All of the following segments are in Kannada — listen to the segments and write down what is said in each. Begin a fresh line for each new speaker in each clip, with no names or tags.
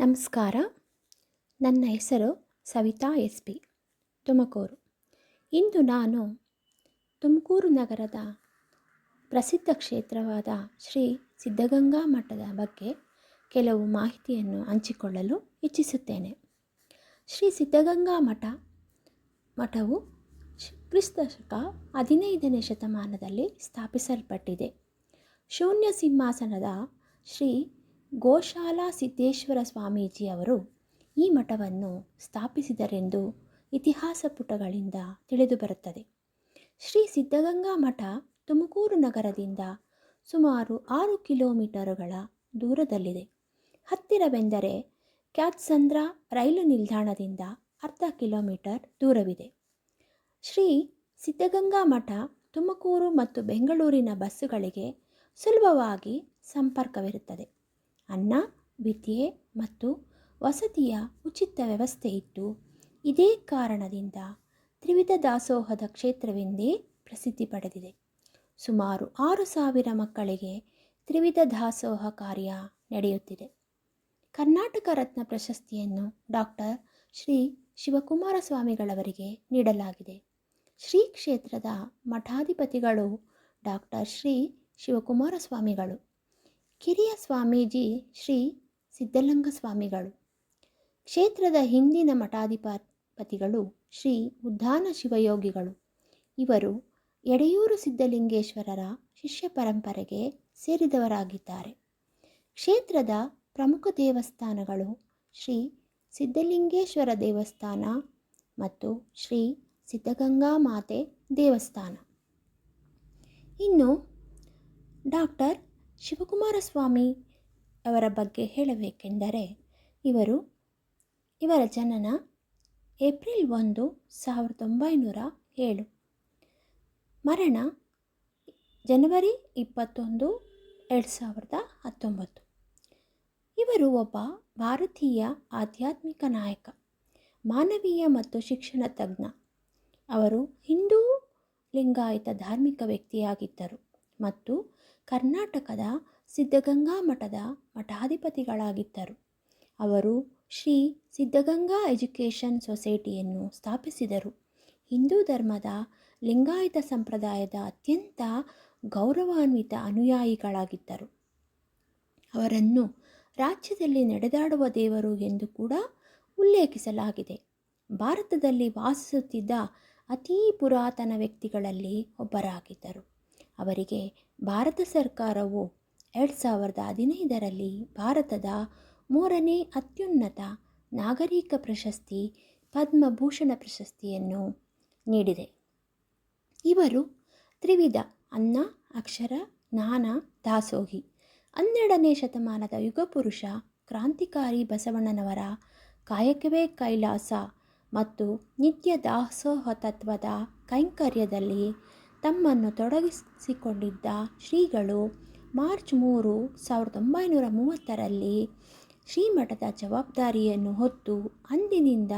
ನಮಸ್ಕಾರ. ನನ್ನ ಹೆಸರು ಸವಿತಾ ಎಸ್ ಪಿ, ತುಮಕೂರು. ಇಂದು ನಾನು ತುಮಕೂರು ನಗರದ ಪ್ರಸಿದ್ಧ ಕ್ಷೇತ್ರವಾದ ಶ್ರೀ ಸಿದ್ಧಗಂಗಾ ಮಠದ ಬಗ್ಗೆ ಕೆಲವು ಮಾಹಿತಿಯನ್ನು ಹಂಚಿಕೊಳ್ಳಲು ಇಚ್ಛಿಸುತ್ತೇನೆ. ಶ್ರೀ ಸಿದ್ಧಗಂಗಾ ಮಠ, ಮಠವು ಶ್- ಕ್ರಿಸ್ತ ಶಕ ಹದಿನೈದನೇ ಶತಮಾನದಲ್ಲಿ ಸ್ಥಾಪಿಸಲ್ಪಟ್ಟಿದೆ. ಶೂನ್ಯ ಸಿಂಹಾಸನದ ಶ್ರೀ ಗೋಶಾಲಾ ಸಿದ್ದೇಶ್ವರ ಸ್ವಾಮೀಜಿಯವರು ಈ ಮಠವನ್ನು ಸ್ಥಾಪಿಸಿದರೆಂದು ಇತಿಹಾಸ ಪುಟಗಳಿಂದ ತಿಳಿದುಬರುತ್ತದೆ ಶ್ರೀ ಸಿದ್ಧಗಂಗಾ ಮಠ ತುಮಕೂರು ನಗರದಿಂದ ಸುಮಾರು ಆರು ಕಿಲೋಮೀಟರುಗಳ ದೂರದಲ್ಲಿದೆ. ಹತ್ತಿರವೆಂದರೆ ಕ್ಯಾತ್ಸಂದ್ರ ರೈಲು ನಿಲ್ದಾಣದಿಂದ ಅರ್ಧ ಕಿಲೋಮೀಟರ್ ದೂರವಿದೆ. ಶ್ರೀ ಸಿದ್ಧಗಂಗಾ ಮಠ ತುಮಕೂರು ಮತ್ತು ಬೆಂಗಳೂರಿನ ಬಸ್ಸುಗಳಿಗೆ ಸುಲಭವಾಗಿ ಸಂಪರ್ಕವಿರುತ್ತದೆ. ಅನ್ನ, ವಿದ್ಯೆ ಮತ್ತು ವಸತಿಯ ಉಚಿತ ವ್ಯವಸ್ಥೆ ಇದ್ದು ಇದೇ ಕಾರಣದಿಂದ ತ್ರಿವಿಧ ದಾಸೋಹದ ಕ್ಷೇತ್ರವೆಂದೇ ಪ್ರಸಿದ್ಧಿ ಪಡೆದಿದೆ. ಸುಮಾರು ಆರು ಸಾವಿರ ಮಕ್ಕಳಿಗೆ ತ್ರಿವಿಧ ದಾಸೋಹ ಕಾರ್ಯ ನಡೆಯುತ್ತಿದೆ. ಕರ್ನಾಟಕ ರತ್ನ ಪ್ರಶಸ್ತಿಯನ್ನು ಡಾಕ್ಟರ್ ಶ್ರೀ ಶಿವಕುಮಾರ ಸ್ವಾಮಿಗಳವರಿಗೆ ನೀಡಲಾಗಿದೆ. ಶ್ರೀ ಕ್ಷೇತ್ರದ ಮಠಾಧಿಪತಿಗಳು ಡಾಕ್ಟರ್ ಶ್ರೀ ಶಿವಕುಮಾರ ಸ್ವಾಮಿಗಳು ಕಿರಿಯ ಸ್ವಾಮೀಜಿ ಶ್ರೀ ಸಿದ್ಧಲಿಂಗ ಸ್ವಾಮಿಗಳು. ಕ್ಷೇತ್ರದ ಹಿಂದಿನ ಮಠಾಧಿಪತಿಗಳು ಶ್ರೀ ಉದ್ಧಾನ ಶಿವಯೋಗಿಗಳು. ಇವರು ಎಡೆಯೂರು ಸಿದ್ಧಲಿಂಗೇಶ್ವರರ ಶಿಷ್ಯ ಪರಂಪರೆಗೆ ಸೇರಿದವರಾಗಿದ್ದಾರೆ. ಕ್ಷೇತ್ರದ ಪ್ರಮುಖ ದೇವಸ್ಥಾನಗಳು ಶ್ರೀ ಸಿದ್ಧಲಿಂಗೇಶ್ವರ ದೇವಸ್ಥಾನ ಮತ್ತು ಶ್ರೀ ಸಿದ್ಧಗಂಗಾ ಮಾತೆ ದೇವಸ್ಥಾನ. ಇನ್ನು ಡಾಕ್ಟರ್ ಶಿವಕುಮಾರ ಸ್ವಾಮಿ ಅವರ ಬಗ್ಗೆ ಹೇಳಬೇಕೆಂದರೆ ಇವರು, ಇವರ ಜನನ ಏಪ್ರಿಲ್ ಒಂದು, ಸಾವಿರದ ಒಂಬೈನೂರ ಏಳು. ಮರಣ ಜನವರಿ ಇಪ್ಪತ್ತೊಂದು, ಎರಡು ಸಾವಿರದ ಹತ್ತೊಂಬತ್ತು. ಇವರು ಒಬ್ಬ ಭಾರತೀಯ ಆಧ್ಯಾತ್ಮಿಕ ನಾಯಕ, ಮಾನವೀಯ ಮತ್ತು ಶಿಕ್ಷಣ ತಜ್ಞ. ಅವರು ಹಿಂದೂ ಲಿಂಗಾಯತ ಧಾರ್ಮಿಕ ವ್ಯಕ್ತಿಯಾಗಿದ್ದರು ಮತ್ತು ಕರ್ನಾಟಕದ ಸಿದ್ಧಗಂಗಾ ಮಠದ ಮಠಾಧಿಪತಿಗಳಾಗಿದ್ದರು. ಅವರು ಶ್ರೀ ಸಿದ್ಧಗಂಗಾ ಎಜುಕೇಷನ್ ಸೊಸೈಟಿಯನ್ನು ಸ್ಥಾಪಿಸಿದರು. ಹಿಂದೂ ಧರ್ಮದ ಲಿಂಗಾಯತ ಸಂಪ್ರದಾಯದ ಅತ್ಯಂತ ಗೌರವಾನ್ವಿತ ಅನುಯಾಯಿಗಳಾಗಿದ್ದರು. ಅವರನ್ನು ರಾಜ್ಯದಲ್ಲಿ ನಡೆದಾಡುವ ದೇವರು ಎಂದು ಕೂಡ ಉಲ್ಲೇಖಿಸಲಾಗಿದೆ. ಭಾರತದಲ್ಲಿ ವಾಸಿಸುತ್ತಿದ್ದ ಅತೀ ಪುರಾತನ ವ್ಯಕ್ತಿಗಳಲ್ಲಿ ಒಬ್ಬರಾಗಿದ್ದರು. ಅವರಿಗೆ ಭಾರತ ಸರ್ಕಾರವು ಎರಡು ಸಾವಿರದ ಹದಿನೈದರಲ್ಲಿ ಭಾರತದ ಮೂರನೇ ಅತ್ಯುನ್ನತ ನಾಗರಿಕ ಪ್ರಶಸ್ತಿ, ಪದ್ಮಭೂಷಣ ಪ್ರಶಸ್ತಿಯನ್ನು ನೀಡಿದೆ. ಇವರು ತ್ರಿವಿಧ ಅನ್ನ, ಅಕ್ಷರ, ಜ್ಞಾನ, ದಾಸೋಹಿ, ಹನ್ನೆರಡನೇ ಶತಮಾನದ ಯುಗಪುರುಷ ಕ್ರಾಂತಿಕಾರಿ ಬಸವಣ್ಣನವರ ಕಾಯಕವೇ ಕೈಲಾಸ ಮತ್ತು ನಿತ್ಯ ದಾಸೋಹ ತತ್ವದ ಕೈಂಕರ್ಯದಲ್ಲಿ ತಮ್ಮನ್ನು ತೊಡಗಿಸಿಕೊಂಡಿದ್ದ ಶ್ರೀಗಳು ಮಾರ್ಚ್ ಮೂರು ಸಾವಿರದ ಒಂಬೈನೂರ ಮೂವತ್ತರಲ್ಲಿ ಶ್ರೀಮಠದ ಜವಾಬ್ದಾರಿಯನ್ನು ಹೊತ್ತು ಅಂದಿನಿಂದ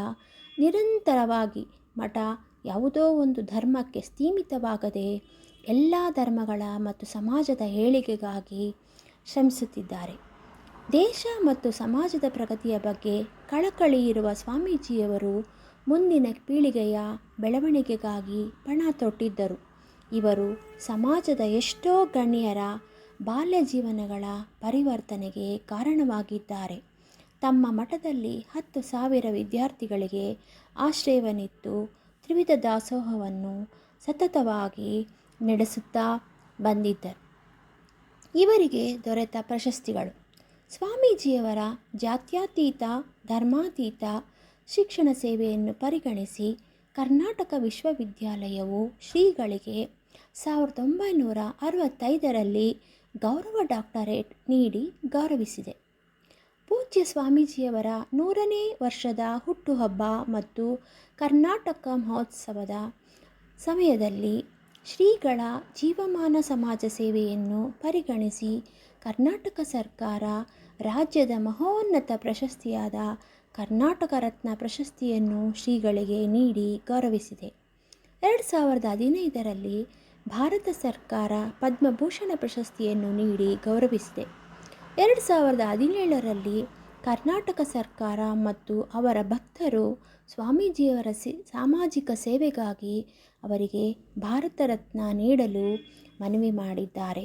ನಿರಂತರವಾಗಿ ಮಠ ಯಾವುದೋ ಒಂದು ಧರ್ಮಕ್ಕೆ ಸೀಮಿತವಾಗದೆ ಎಲ್ಲ ಧರ್ಮಗಳ ಮತ್ತು ಸಮಾಜದ ಏಳಿಗೆಗಾಗಿ ಶ್ರಮಿಸುತ್ತಿದ್ದಾರೆ. ದೇಶ ಮತ್ತು ಸಮಾಜದ ಪ್ರಗತಿಯ ಬಗ್ಗೆ ಕಳಕಳಿ ಇರುವ ಸ್ವಾಮೀಜಿಯವರು ಮುಂದಿನ ಪೀಳಿಗೆಯ ಬೆಳವಣಿಗೆಗಾಗಿ ಪಣ ತೊಟ್ಟಿದ್ದರು. ಇವರು ಸಮಾಜದ ಎಷ್ಟೋ ಗಣ್ಯರ ಬಾಲ್ಯ ಜೀವನಗಳ ಪರಿವರ್ತನೆಗೆ ಕಾರಣವಾಗಿದ್ದಾರೆ. ತಮ್ಮ ಮಠದಲ್ಲಿ ಹತ್ತು ಸಾವಿರ ವಿದ್ಯಾರ್ಥಿಗಳಿಗೆ ಆಶ್ರಯವನ್ನಿತ್ತು ತ್ರಿವಿಧ ದಾಸೋಹವನ್ನು ಸತತವಾಗಿ ನಡೆಸುತ್ತಾ ಬಂದಿದ್ದರು ಇವರಿಗೆ ದೊರೆತ ಪ್ರಶಸ್ತಿಗಳು. ಸ್ವಾಮೀಜಿಯವರ ಜಾತ್ಯತೀತ, ಧರ್ಮಾತೀತ ಶಿಕ್ಷಣ ಸೇವೆಯನ್ನು ಪರಿಗಣಿಸಿ ಕರ್ನಾಟಕ ವಿಶ್ವವಿದ್ಯಾಲಯವು ಶ್ರೀಗಳಿಗೆ ಸಾವಿರದ ಒಂಬೈನೂರ ಅರವತ್ತೈದರಲ್ಲಿ ಗೌರವ ಡಾಕ್ಟರೇಟ್ ನೀಡಿ ಗೌರವಿಸಿದೆ. ಪೂಜ್ಯ ಸ್ವಾಮೀಜಿಯವರ ನೂರನೇ ವರ್ಷದ ಹುಟ್ಟುಹಬ್ಬ ಮತ್ತು ಕರ್ನಾಟಕ ಮಹೋತ್ಸವದ ಸಮಯದಲ್ಲಿ ಶ್ರೀಗಳ ಜೀವಮಾನ ಸಮಾಜ ಸೇವೆಯನ್ನು ಪರಿಗಣಿಸಿ ಕರ್ನಾಟಕ ಸರ್ಕಾರ ರಾಜ್ಯದ ಮಹೋನ್ನತ ಪ್ರಶಸ್ತಿಯಾದ ಕರ್ನಾಟಕ ರತ್ನ ಪ್ರಶಸ್ತಿಯನ್ನು ಶ್ರೀಗಳಿಗೆ ನೀಡಿ ಗೌರವಿಸಿದೆ. ಎರಡು ಸಾವಿರದ ಹದಿನೈದರಲ್ಲಿ ಭಾರತ ಸರ್ಕಾರ ಪದ್ಮಭೂಷಣ ಪ್ರಶಸ್ತಿಯನ್ನು ನೀಡಿ ಗೌರವಿಸಿದೆ. ಎರಡು ಸಾವಿರದ ಹದಿನೇಳರಲ್ಲಿ ಕರ್ನಾಟಕ ಸರ್ಕಾರ ಮತ್ತು ಅವರ ಭಕ್ತರು ಸ್ವಾಮೀಜಿಯವರ ಸಿ, ಸಾಮಾಜಿಕ ಸೇವೆಗಾಗಿ ಅವರಿಗೆ ಭಾರತ ರತ್ನ ನೀಡಲು ಮನವಿ ಮಾಡಿದ್ದಾರೆ.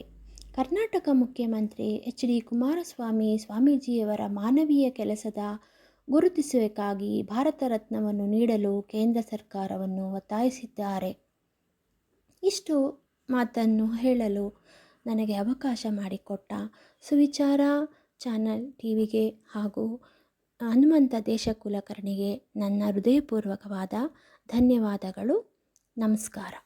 ಕರ್ನಾಟಕ ಮುಖ್ಯಮಂತ್ರಿ ಎಚ್ ಡಿ ಕುಮಾರಸ್ವಾಮಿ ಸ್ವಾಮೀಜಿಯವರ ಮಾನವೀಯ ಕೆಲಸದ ಗುರುತಿಸುವಿಕೆಗಾಗಿ ಭಾರತ ರತ್ನವನ್ನು ನೀಡಲು ಕೇಂದ್ರ ಸರ್ಕಾರವನ್ನು ಒತ್ತಾಯಿಸಿದ್ದಾರೆ. ಇಷ್ಟು ಮಾತನ್ನು ಹೇಳಲು ನನಗೆ ಅವಕಾಶ ಮಾಡಿಕೊಟ್ಟ ಸುವಿಚಾರ ಚಾನಲ್ ಟಿ ವಿಗೆ ಹಾಗೂ ಹನುಮಂತ ದೇಶಕುಲಕರ್ಣಿಗೆ ನನ್ನ ಹೃದಯಪೂರ್ವಕವಾದ ಧನ್ಯವಾದಗಳು. ನಮಸ್ಕಾರ.